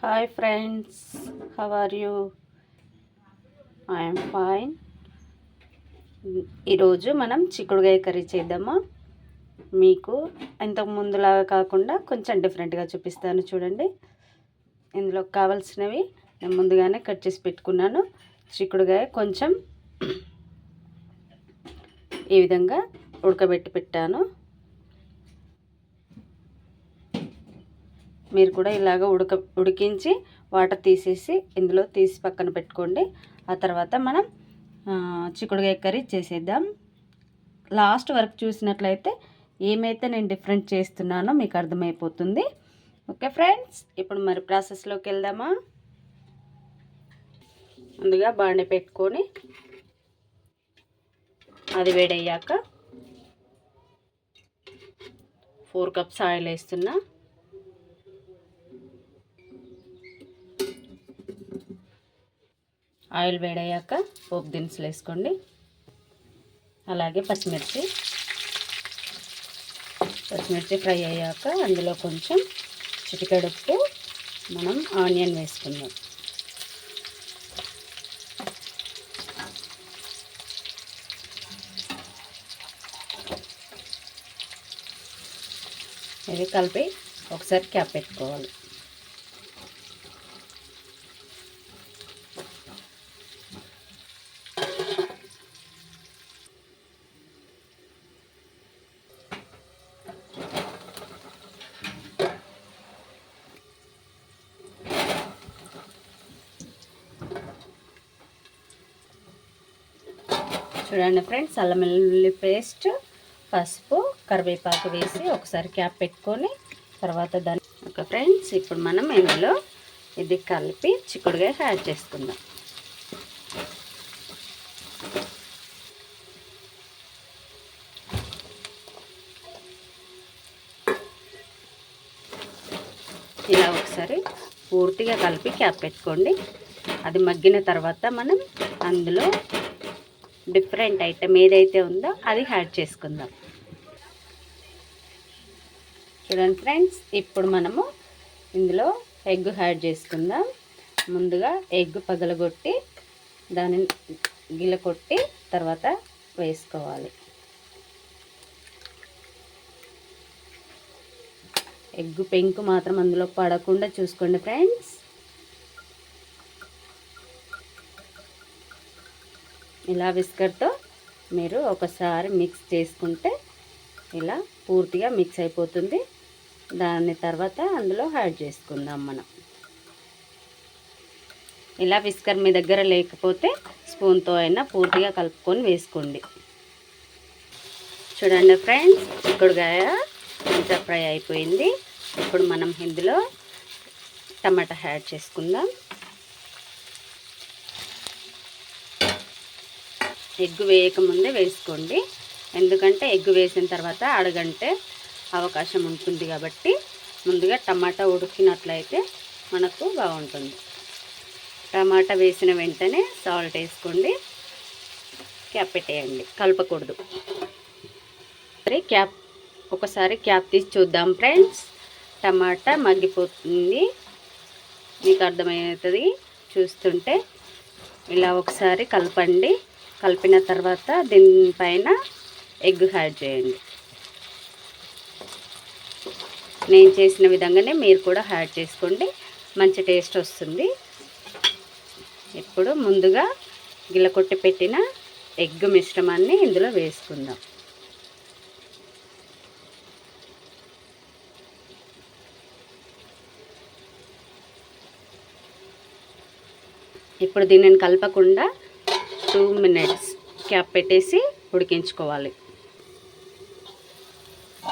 Hi friends how are you I'm fine ఈరోజు మనం చిక్కుడుగాయ కర్రీ చేద్దామా? మీకు ఇంతకు ముందులాగా కాకుండా కొంచెం డిఫరెంట్గా చూపిస్తాను చూడండి. ఇందులో కావాల్సినవి నేను ముందుగానే కట్ చేసి పెట్టుకున్నాను. చిక్కుడుగాయ కొంచెం ఈ విధంగా ఉడకబెట్టి పెట్టాను. మీరు కూడా ఇలాగ ఉడక ఉడికించి వాటర్ తీసేసి ఇందులో తీసి పక్కన పెట్టుకోండి. ఆ తర్వాత మనం చిక్కుడుగాయ కర్రీ చేసేద్దాం. లాస్ట్ వరకు చూసినట్లయితే ఏమైతే నేను డిఫరెంట్ చేస్తున్నానో మీకు అర్థమైపోతుంది. ఓకే ఫ్రెండ్స్ ఇప్పుడు మరి ప్రాసెస్లోకి వెళ్దామా? ముందుగా బాండి పెట్టుకొని అది వేడయ్యాక ఫోర్ కప్స్ ఆయిల్ వేస్తున్నా. ఆయిల్ వేడయ్యాక పోపు దినుసులు వేసుకోండి. అలాగే పచ్చిమిర్చి. పచ్చిమిర్చి ఫ్రై అయ్యాక అందులో కొంచెం చిటికడుప్పు మనం ఆనియన్ వేసుకుందాం. ఇది కలిపి ఒకసారి క్యాప్ పెట్టుకోవాలి. చూడండి ఫ్రెండ్స్ అల్లం వెల్లుల్లి పేస్ట్ పసుపు కరివేపాకు వేసి ఒకసారి క్యాప్ పెట్టుకొని తర్వాత దాన్ని ఓకే ఫ్రెండ్స్ ఇప్పుడు మనం ఇందులో ఇది కలిపి చిక్కుడుగా యాడ్ చేసుకుందాం. ఇలా ఒకసారి పూర్తిగా కలిపి క్యాప్ పెట్టుకోండి. అది మగ్గిన తర్వాత మనం అందులో డిఫరెంట్ ఐటెం ఏదైతే ఉందో అది యాడ్ చేసుకుందాం. చూడండి ఫ్రెండ్స్ ఇప్పుడు మనము ఇందులో ఎగ్ యాడ్ చేసుకుందాం. ముందుగా ఎగ్ పగలగొట్టి దానిని గిల కొట్టి తర్వాత వేసుకోవాలి. ఎగ్ పెంకు మాత్రం అందులో పడకుండా చూసుకోండి ఫ్రెండ్స్. ఇలా విస్కర్తో మీరు ఒకసారి మిక్స్ చేసుకుంటే ఇలా పూర్తిగా మిక్స్ అయిపోతుంది. దాని తర్వాత అందులో యాడ్ చేసుకుందాం మనం. ఇలా విస్కర్ మీ దగ్గర లేకపోతే స్పూన్తో అయినా పూర్తిగా కలుపుకొని వేసుకోండి. చూడండి ఫ్రెండ్స్ చిక్కుడుగాయ మంచిగా ఫ్రై అయిపోయింది. ఇప్పుడు మనం ఇందులో టమాటా యాడ్ చేసుకుందాం. ఎగ్ వేయకముందే వేసుకోండి. ఎందుకంటే ఎగ్ వేసిన తర్వాత అడగంటే అవకాశం ఉంటుంది కాబట్టి ముందుగా టమాటా ఉడికినట్లయితే మనకు బాగుంటుంది. టమాటా వేసిన వెంటనే సాల్ట్ వేసుకోండి. క్యాప్ పెట్టేయండి. కలపకూడదు. మరి క్యాప్ ఒకసారి క్యాప్ తీసి చూద్దాం ఫ్రెండ్స్ టమాటా మగ్గిపోతుంది. మీకు అర్థమవుతుంది. చూస్తుంటే ఇలా ఒకసారి కలపండి. కలిపిన తర్వాత దీనిపైన ఎగ్ యాడ్ చేయండి. నేను చేసిన విధంగానే మీరు కూడా యాడ్ చేసుకోండి. మంచి టేస్ట్ వస్తుంది. ఇప్పుడు ముందుగా గిలకొట్టి పెట్టిన ఎగ్ మిశ్రమాన్ని ఇందులో వేసుకుందాం. ఇప్పుడు దీనిని కలపకుండా టూ మినిట్స్ క్యాప్ పెట్టేసి ఉడికించుకోవాలి.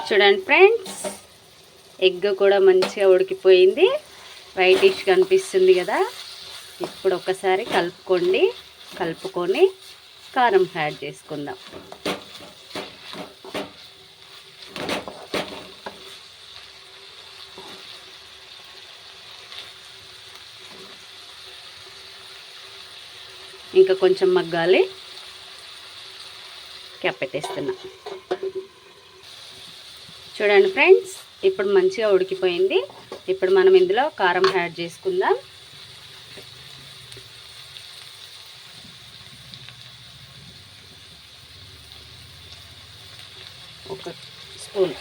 చూడండి ఫ్రెండ్స్ ఎగ్ కూడా మంచిగా ఉడికిపోయింది. వైటిష్ కనిపిస్తుంది కదా. ఇప్పుడు ఒకసారి కలుపుకోండి. కలుపుకొని కారం యాడ్ చేసుకుందాం. ఇంకా కొంచెం మగ్గాలి. కెప్పెట్టేస్తున్నా చూడండి ఫ్రెండ్స్ ఇప్పుడు మంచిగా ఉడికిపోయింది. ఇప్పుడు మనం ఇందులో కారం యాడ్ చేసుకుందాం. ఒక స్పూన్.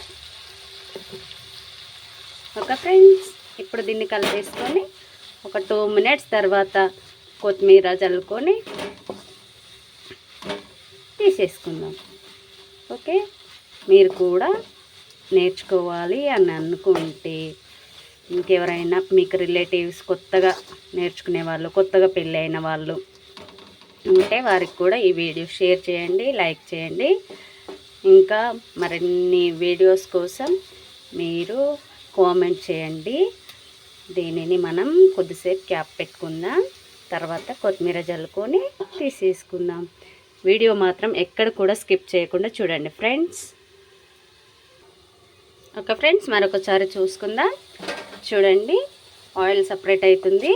ఒక ఫ్రెండ్స్ ఇప్పుడు దీన్ని కలిపేసుకొని ఒక టూ మినిట్స్ తర్వాత కొత్తిమీర చల్లుకొని తీసేసుకుందాం. ఓకే? మీరు కూడా నేర్చుకోవాలి అని అనుకుంటే ఇంకెవరైనా మీకు రిలేటివ్స్ కొత్తగా నేర్చుకునే వాళ్ళు కొత్తగా పెళ్ళి అయిన వాళ్ళు ఉంటే వారికి కూడా ఈ వీడియో షేర్ చేయండి లైక్ చేయండి. ఇంకా మరిన్ని వీడియోస్ కోసం మీరు కామెంట్ చేయండి. దీనిని మనం కొద్దిసేపు క్యాప్ పెట్టుకుందాం. తర్వాత కొత్తిమీర జల్లుకొని తీసేసుకుందాం. వీడియో మాత్రం ఎక్కడ కూడా స్కిప్ చేయకుండా చూడండి ఫ్రెండ్స్. ఒక ఫ్రెండ్స్ మరొకసారి చూసుకుందాం. చూడండి ఆయిల్ సపరేట్ అవుతుంది.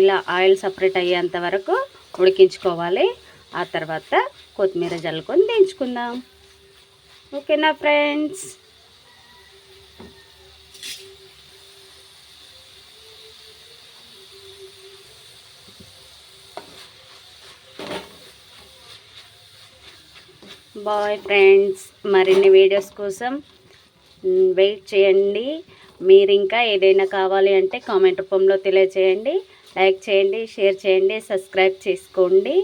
ఇలా ఆయిల్ సపరేట్ అయ్యేంత వరకు ఉడికించుకోవాలి. ఆ తర్వాత కొత్తిమీర జల్లుకొని దించుకుందాం. ఓకేనా ఫ్రెండ్స్? బాయ్ ఫ్రెండ్స్ మరిన్ని వీడియోస్ కోసం వెయిట్ చేయండి. మీరు ఇంకా ఏదైనా కావాలి అంటే కామెంట్ రూపంలో తెలియచేయండి. లైక్ చేయండి షేర్ చేయండి సబ్స్క్రైబ్ చేసుకోండి.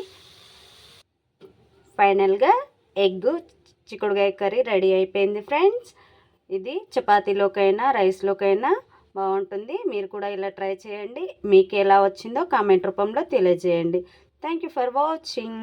ఫైనల్గా ఎగ్ చిక్కుడుగాయ కర్రీ రెడీ అయిపోయింది ఫ్రెండ్స్. ఇది చపాతీలోకైనా రైస్లోకైనా బాగుంటుంది. మీరు కూడా ఇలా ట్రై చేయండి. మీకు ఎలా వచ్చిందో కామెంట్ రూపంలో తెలియజేయండి. Thank you for watching.